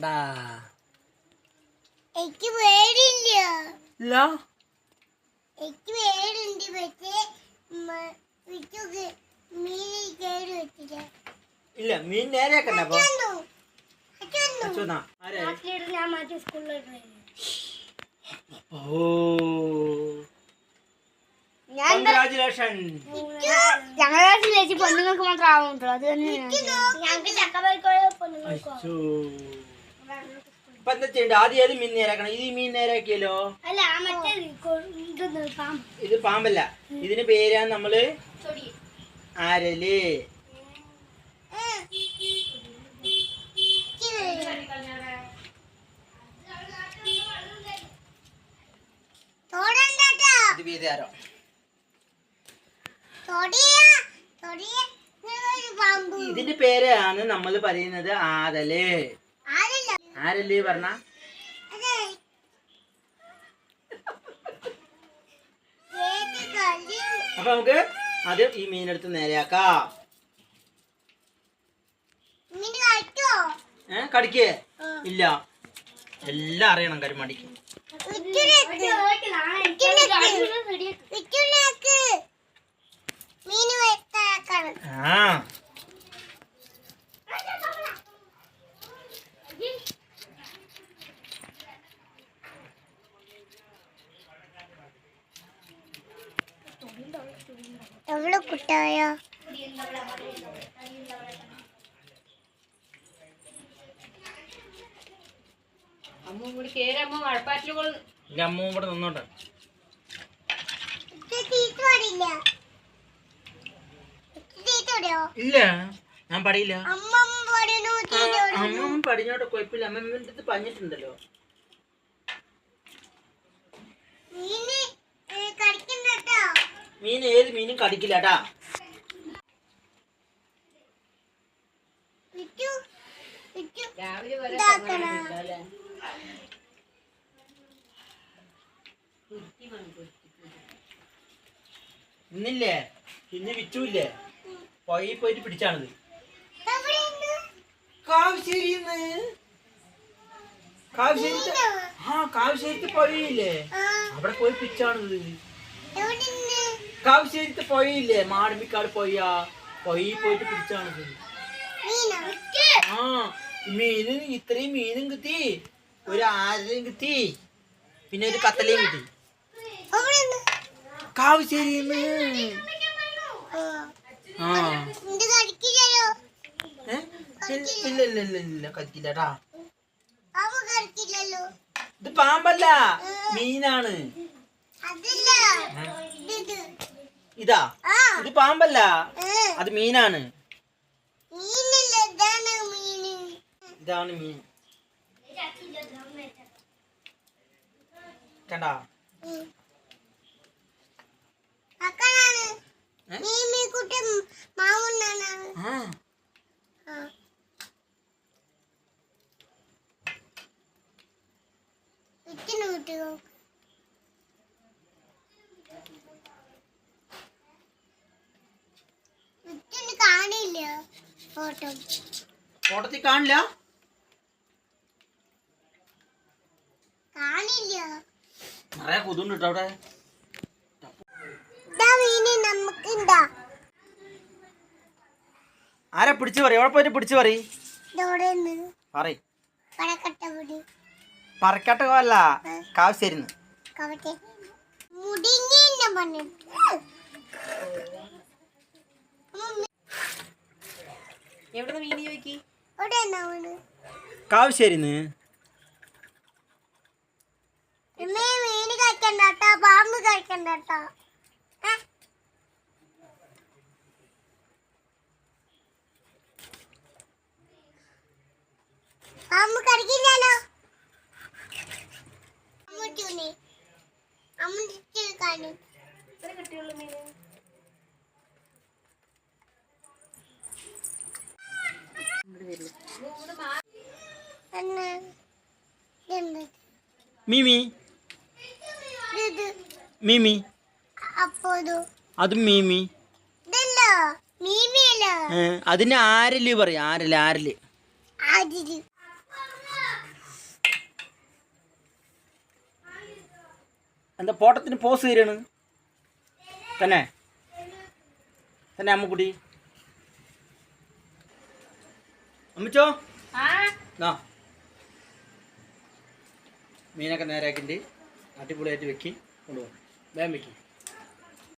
ഡാ എനിക്ക് പേടില്ല ഇല്ല എനിക്ക് പേടുണ്ട് പക്ഷേ മ- വിറ്റുക്ക് മീനിൽ കേട് വെച്ചില്ല ഇല്ല മീൻ ആരെ? ഞാൻ മാറ്റി ഓ. കൺഗ്രാചുലേഷൻ. ഞങ്ങളുടെ ക്ലാസ്സിൽ ചേച്ചി പെണ്ണുങ്ങൾക്ക് മാത്രം ആവുന്നുണ്ടോ അത് തന്നെ ഞങ്ങൾക്ക് ചക്കപ്പരിക്കോയ പൊണ്ണുങ്ങൾക്കോ ഇപ്പൊ എന്താ ചെയ്യണ്ട? ആദ്യം ഏത് മീൻ നേരാക്കണം? ഇത് മീൻ നേരാക്കിയല്ലോ? ഇത് പാമ്പല്ല. ഇതിന് പേരാ നമ്മൾ ആരൽ? ഇതിന്റെ പേരാണ് നമ്മൾ പറയുന്നത് ആരൽ ആരല്ല ആരൽ പറഞ്ഞ? അപ്പൊ നമുക്ക് ആദ്യം ഈ മീനെടുത്ത് നേരെയാക്കാം. ഏ കടിക്കേ? ഇല്ല. എല്ലാം അറിയണം കരുമടിക്ക്. ആ. എവിടെ കുട്ടായോ? അമ്മ കൂടി നിന്നോട്ടെ. ഇല്ല ഞാൻ പടിയില്ല. അമ്മ പടിഞ്ഞോട്ട് കുഴപ്പമില്ല. അമ്മ അടുത്ത് കടിക്കണ്ടോ മീൻ ഏത് മീനും കടിക്കില്ല കേട്ടാ ഇന്നില്ലേ? ഇന്ന് വിറ്റൂല്ലേ? പോയി പോയിട്ട് പിടിച്ചാണത്. കാവശ്ശേരിന്ന് കാവശ്ശേരി ആ കാവശ്ശേരി പോയില്ലേ ആ. അവിടെ പോയി പിടിച്ചാണിത്. കാവശ്ശേരിത്തെ പോയില്ലേ മാടമ്പിക്കാട് പോയാ പോയി പോയിട്ട് പിടിച്ചാണ് ആ മീനും ഇത്രയും മീനും കിട്ടി. ഒരു ആരയും കിട്ടി. പിന്നെ ഒരു കത്തലയും കിട്ടി. കാവശ്ശേരിന്ന് ആ. ഇല്ല ഇല്ല ഇല്ല ഇല്ല കത്തിക്കില്ലട്ടാ ഇത് പാമ്പല്ല. മീനാണ്. അതല്ല. ഇത് ഇതാ ആ. ഇത് പാമ്പല്ല. ഏ, അത് മീനാണ്. മീനല്ല ഇതാണ് മീന്. ഇതാണ് മീൻ. കണ്ടാ? ഉം. ഫോട്ടത്തിൽ കാണില്ല? കാണില്ല. നിറയെ കൊതുണ്ട് കേട്ടോ അവിടെ. ആരാ പിടിച്ചു പറയും? എവിടെ പോയിട്ട് പിടിച്ചു പറയും? പറക്കട്ട അല്ല കാവശ്ശേരിന്ന്. മീൻ ചോദിക്കി? കാവശ്ശേരിന്ന്. കഴിക്കണ്ട പാമ്പ് കഴിക്കണ്ട? പാമ്പ് കടിക്കില്ലല്ലോ. കാണും മിമി മിമി അതും മീമി അതിന് ആരൽ പറയും? ആരൽ ആരൽ? എന്താ പോട്ടത്തിന് പോസ് തരാണ് തന്നെ. തന്നെ അമ്മക്കുട്ടി. അമ്മച്ചോ? ആ. മീനൊക്കെ നേരാക്കിന്റെ അടിപൊളിയായിട്ട് വെക്കി കൊണ്ടുപോകും. വേഗം വെക്കി.